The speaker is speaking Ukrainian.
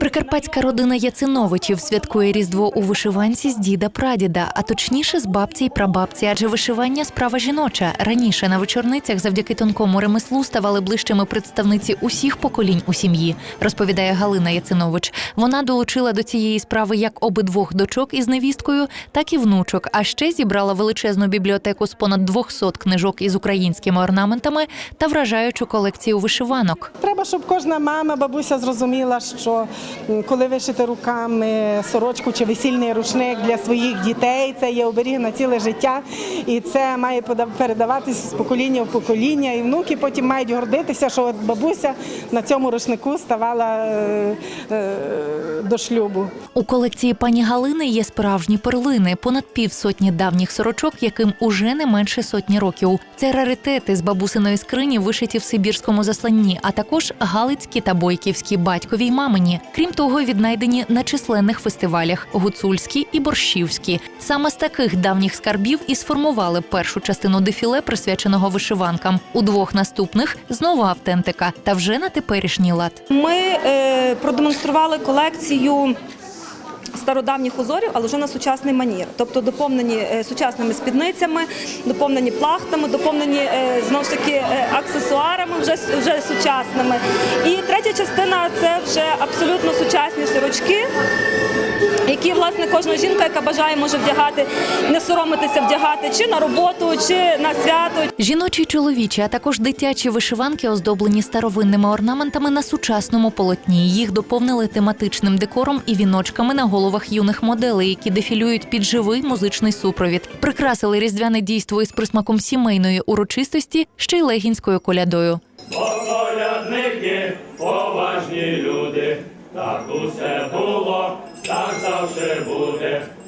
Прикарпатська родина Яциновичів святкує Різдво у вишиванці з діда прадіда, а точніше з бабці й прабабці, адже вишивання справа жіноча. Раніше на вечорницях завдяки тонкому ремеслу ставали ближчими представниці усіх поколінь у сім'ї, розповідає Галина Яцинович. Вона долучила до цієї справи як обидвох дочок із невісткою, так і внучок. А ще зібрала величезну бібліотеку з понад 200 книжок із українськими орнаментами та вражаючу колекцію вишиванок. Треба, щоб кожна мама, бабуся зрозуміла, що коли вишити руками сорочку чи весільний рушник для своїх дітей, це є оберіг на ціле життя, і це має передаватися з покоління в покоління. І внуки потім мають гордитися, що от бабуся на цьому рушнику ставала е, е, до шлюбу. У колекції пані Галини є справжні перлини, понад півсотні давніх сорочок, яким уже не менше сотні років. Це раритети з бабусиної скрині, вишиті в сибірському засланні, а також галицькі та бойківські батькові й мамині. Крім того, віднайдені на численних фестивалях гуцульські і борщівські. Саме з таких давніх скарбів і сформували першу частину дефіле, присвяченого вишиванкам. У двох наступних знову автентика, та вже на теперішній лад. Ми е, продемонстрували колекцію. Стародавніх узорів, але вже на сучасний манір, тобто доповнені е, сучасними спідницями, доповнені плахтами, доповнені е, знову ж таки е, аксесуарами вже, вже сучасними. І третя частина це вже абсолютно сучасні сорочки, які власне кожна жінка, яка бажає, може вдягати, не соромитися вдягати чи на роботу, чи на свято, Жіночі чоловічі, а також дитячі вишиванки, оздоблені старовинними орнаментами на сучасному полотні. Їх доповнили тематичним декором і віночками на головах юних моделей, які дефілюють під живий музичний супровід. Прикрасили різдвяне дійство із присмаком сімейної урочистості ще й легінською колядою. Поважні люди, так усе було, Tam zawsze budę.